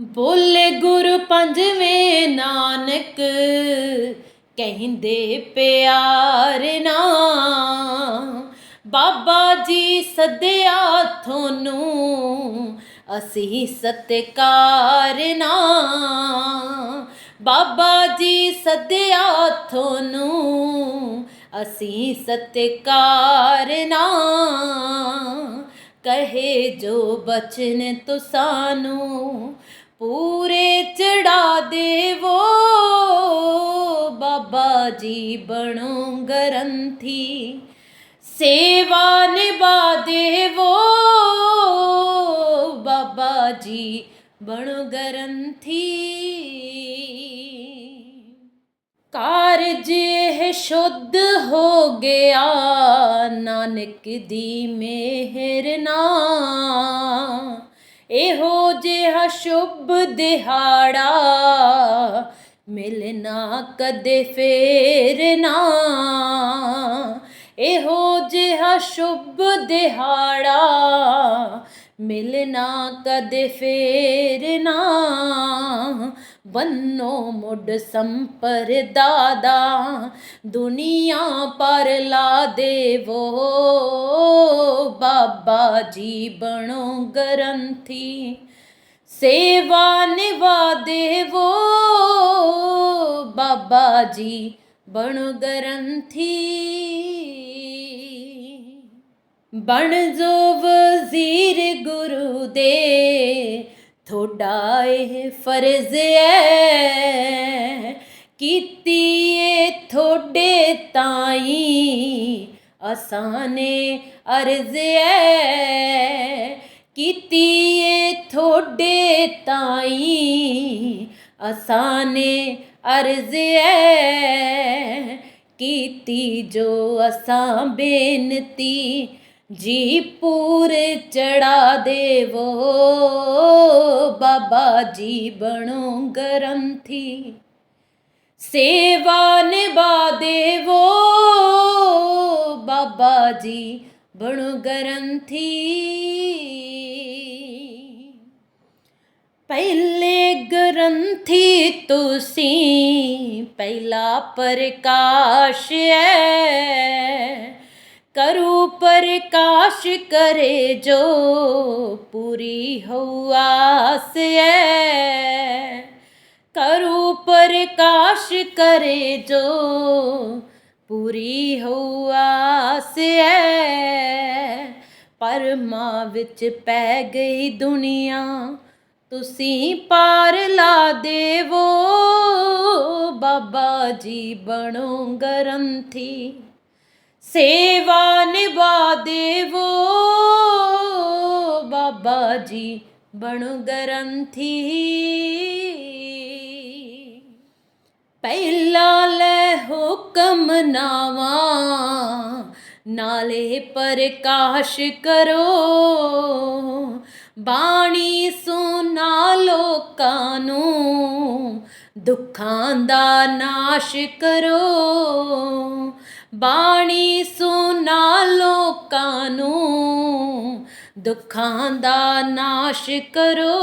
ਬੋਲੇ ਗੁਰੂ ਪੰਜਵੇਂ ਨਾਨਕ, ਕਹਿੰਦੇ ਪਿਆਰ ਨਾ ਬਾਬਾ ਜੀ ਸੱਦਿਆ ਤੁਹਾਨੂੰ, ਅਸੀਂ ਸਤਿਕਾਰ ਨਾ ਬਾਬਾ ਜੀ ਸੱਦਿਆ ਤੁਹਾਨੂੰ, ਅਸੀਂ ਸਤਿਕਾਰ ਨਾ ਕਹੇ ਜੋ ਬਚਨ ਤੁਸਾਨੂੰ ਪੂਰੇ ਚੜਾ ਦੇਵੋ। ਬਾਬਾ ਜੀ ਬਣੋ ਗਰੰਥੀ, ਸੇਵਾ ਨਿਭਾ ਦੇਵੋ। ਬਾਬਾ ਜੀ ਬਣੋ ਗਰੰਥੀ। ਕਾਰਜ ਇਹ ਸ਼ੁੱਧ ਹੋ ਗਿਆ, ਨਾਨਕ ਦੀ ਮਿਹਰ ਨਾਲ। ਇਹੋ ਸ਼ੁਭ ਦਿਹਾੜਾ ਮਿਲਣਾ ਕਦੇ ਫੇਰ ਨਾ। ਇਹੋ ਜਿਹਾ ਸ਼ੁਭ ਦਿਹਾੜਾ ਮਿਲਣਾ ਕਦੇ ਫੇਰ ਨਾ। ਬੰਨੋ ਮੁੱਢ ਸੰਪਰਦਾ ਦਾ ਦੁਨੀਆ ਪਰ ਲਾ ਦੇਵੋ। ਬਾਬਾ ਜੀ ਬਣੋ ਗਰੰਥੀ ਸੇਵਾ ਨਿਭਾ ਦੇਵੋ। ਬਾਬਾ ਜੀ ਬਣੋ ਗਰੰਥੀ। ਬਣ ਜੋ ਵਜ਼ੀਰ ਗੁਰੂ ਦੇ। ਥੋੜਾ ਇਹ ਫਰਜ਼ ਹੈ ਕੀਤੀ ਏ ਥੋੜੇ ਤਾਈ ਆਸਾਨੇ ਅਰਜ਼ ਹੈ ਕੀਤੀ ਏ ਥੋੜੇ ਤਾਈ ਆਸਾਨੇ ਅਰਜ਼ ਹੈ ਕੀਤੀ ਜੋ ਅਸਾਂ ਬੇਨਤੀ, ਜੀ ਪੂਰ ਚੜਾ ਦੇਵੋ। ਬਾਬਾ ਜੀ ਬਣੋ ਗਰੰਥੀ। ਸੇਵਾ ਨਿਭਾ ਦੇਵੋ। ਬਾਬਾ ਜੀ ਬਣੋ ਗਰੰਥੀ। ਪਹਿਲੇ ਗ੍ਰੰਥੀ ਤੁਸੀਂ, ਪਹਿਲਾ ਪ੍ਰਕਾਸ਼ ਹੈ ਕਰੂ ਪ੍ਰਕਾਸ਼ ਕਰੇ ਜੋ, ਪੂਰੀ ਹੋ ਆਸ ਹੈ ਕਰੂ ਪ੍ਰਕਾਸ਼ ਕਰੇ ਜੋ ਪੂਰੀ ਹੋ ਆਸ ਹੈ ਪਰਮਾ ਵਿੱਚ ਪੈ ਗਈ ਦੁਨੀਆ, ਤੁਸੀਂ ਪਾਰ ਲਾ ਦੇਵੋ। ਬਾਬਾ ਜੀ ਬਣੋ ਗਰੰਥੀ, ਸੇਵਾ ਨਿਭਾ ਦੇਵੋ। ਬਾਬਾ ਜੀ ਬਣੋ ਗਰੰਥੀ। ਪਹਿਲਾ ਲੈ ਹੁਕਮ ਨਾਵਾ, ਨਾਲੇ ਪ੍ਰਕਾਸ਼ ਕਰੋ। ਬਾਣੀ ਸੁਨਾ ਲੋਕਾਂ ਨੂੰ, ਦੁੱਖਾਂ ਦਾ ਨਾਸ਼ ਕਰੋ। ਬਾਣੀ ਸੁਨਾ ਲੋਕਾਂ ਨੂੰ, ਦੁੱਖਾਂ ਦਾ ਨਾਸ਼ ਕਰੋ।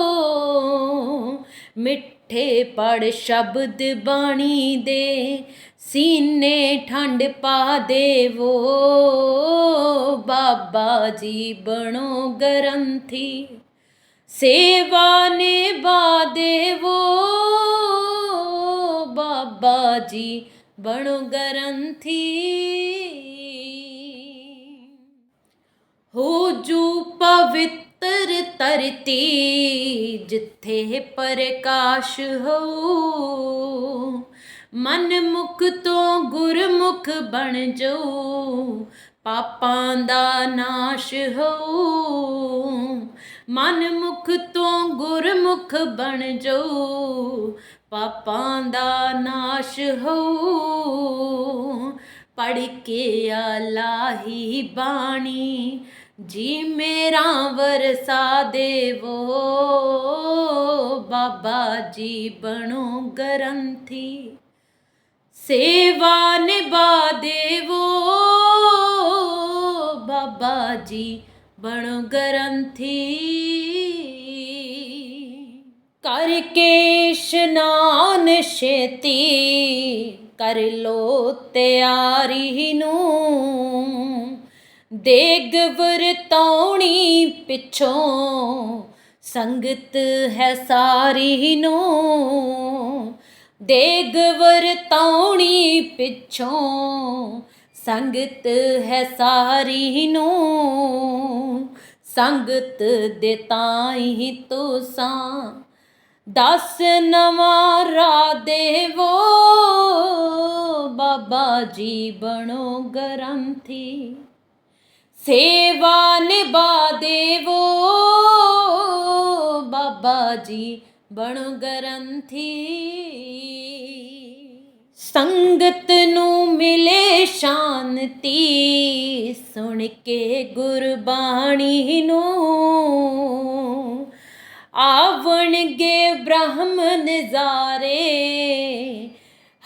ਮਿੱਠੇ ਪੜ ਸ਼ਬਦ ਬਾਣੀ ਦੇ, ਸੀਨੇ ਠੰਡ ਪਾ ਦੇਵੋ। ਬਾਬਾ ਜੀ ਬਣੋ ਗਰੰਥੀ, ਸੇਵਾ ਨੇ ਨਿਭਾ ਦੇਵੋ। ਬਾਬਾ ਜੀ ਬਣੋ ਗਰੰਥੀ। ਹੋ ਜੂ ਤਰ ਤਰਤੀ ਜਿੱਥੇ ਪ੍ਰਕਾਸ਼ ਹੋ ਮਨ ਮੁਖ ਤੋਂ ਗੁਰਮੁਖ ਬਣ ਜਾਓ ਪਾਪਾਂ ਦਾ ਨਾਸ਼ ਹੋ ਮਨ ਮੁਖ ਤੋਂ ਗੁਰਮੁਖ ਬਣ ਜਾਓ ਪਾਪਾਂ ਦਾ ਨਾਸ਼ ਹੋ ਪੜ ਕੇ ਆਲਾਹੀ ਬਾਣੀ। ਜੀ ਮੇਰਾ ਵਰਸਾ ਦੇਵੋ, ਬਾਬਾ ਜੀ ਬਣੋ ਗਰੰਥੀ। ਸੇਵਾ ਨਿਭਾ ਦੇਵੋ, ਬਾਬਾ ਜੀ ਬਣੋ ਗਰੰਥੀ। ਕਰਕੇ ਇਸ਼ਨਾਨ ਛੇਤੀ, ਕਰ ਲੋ ਤਿਆਰੀ ਨੂੰ। ਦੇਗ ਵਰਤੌਣੀ ਪਿੱਛੋਂ, ਸੰਗਤ ਹੈ ਸਾਰੀ ਨੂੰ। ਦੇਗ ਵਰਤੌਣੀ ਪਿੱਛੋਂ, ਸੰਗਤ ਹੈ ਸਾਰੀ ਨੂੰ। ਸੰਗਤ ਦੇ ਤਾਈ ਤੁਸਾਂ, ਦਸ ਨਵਾਂ ਰਾਹ ਦੇਵੋ। ਬਾਬਾ ਜੀ ਬਣੋ ਗ੍ਰੰਥੀ। ਸੇਵਾ ਨਿਭਾ ਦੇਵੋ। ਬਾਬਾ ਜੀ ਬਣ ਗ੍ਰੰਥੀ। ਸੰਗਤ ਨੂੰ ਮਿਲੇ ਸ਼ਾਂਤੀ। ਸੁਣ ਕੇ ਗੁਰਬਾਣੀ ਨੂੰ ਆਵਣਗੇ ਬ੍ਰਹਮ ਨਜ਼ਾਰੇ।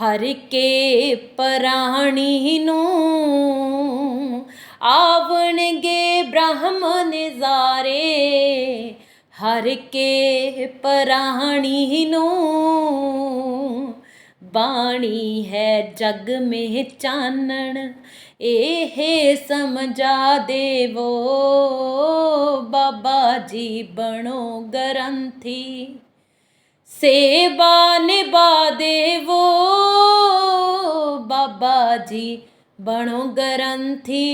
ਹਰ ਕੇ ਪ੍ਰਾਣੀ ਨੂੰ ਆਵਣਗੇ ਬ੍ਰਹਮ ਨਜ਼ਾਰੇ, ਹਰ ਕੇ ਪ੍ਰਾਣੀ ਨੂੰ ਬਾਣੀ ਹੈ ਜਗ ਮੇ ਚਾਨਣ, ਇਹ ਸਮਝਾ ਦੇਵੋ ਬਾਬਾ ਜੀ ਬਣੋ ਗ੍ਰੰਥੀ। ਸੇਵਾ ਨਿਭਾ ਦੇਵੋ ਬਾਬਾ ਜੀ ਬਣੋ ਗ੍ਰੰਥੀ।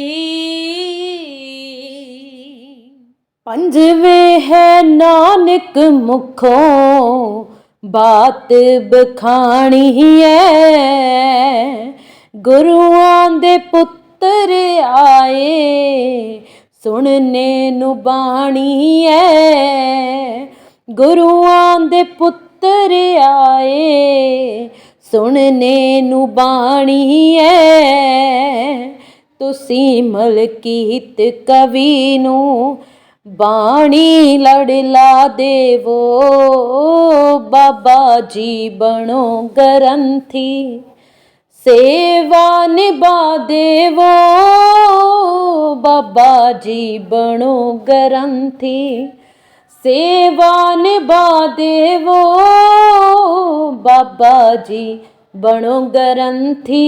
ਪੰਜਵੇਂ ਹੈ ਨਾਨਕ ਮੁਖੋਂ, ਬਾਤ ਬਖਾਣੀ ਐ ਗੁਰੂਆਂ ਦੇ ਪੁੱਤਰ ਆਏ, ਸੁਣਨੇ ਨੂੰ ਬਾਣੀ ਐ ਗੁਰੂਆਂ ਦੇ ਪੁੱਤਰ ਆਏ ਸੁਣਨੇ ਨੂੰ ਬਾਣੀ ਐ। ਤੁਸੀਂ ਮਲਕੀਤ ਕਵੀ ਨੂੰ ਬਾਣੀ ਲੜ ਲਾ ਦੇਵੋ। ਬਾਬਾ ਜੀ ਬਣੋ ਗ੍ਰੰਥੀ। ਸੇਵਾ ਨਿਭਾ ਦੇਵੋ। ਬਾਬਾ ਜੀ ਬਣੋ ਗ੍ਰੰਥੀ। ਸੇਵਾ ਨਿਭਾ ਦੇਵੋ ਬਾਬਾ ਜੀ ਬਣੋ ਗ੍ਰੰਥੀ।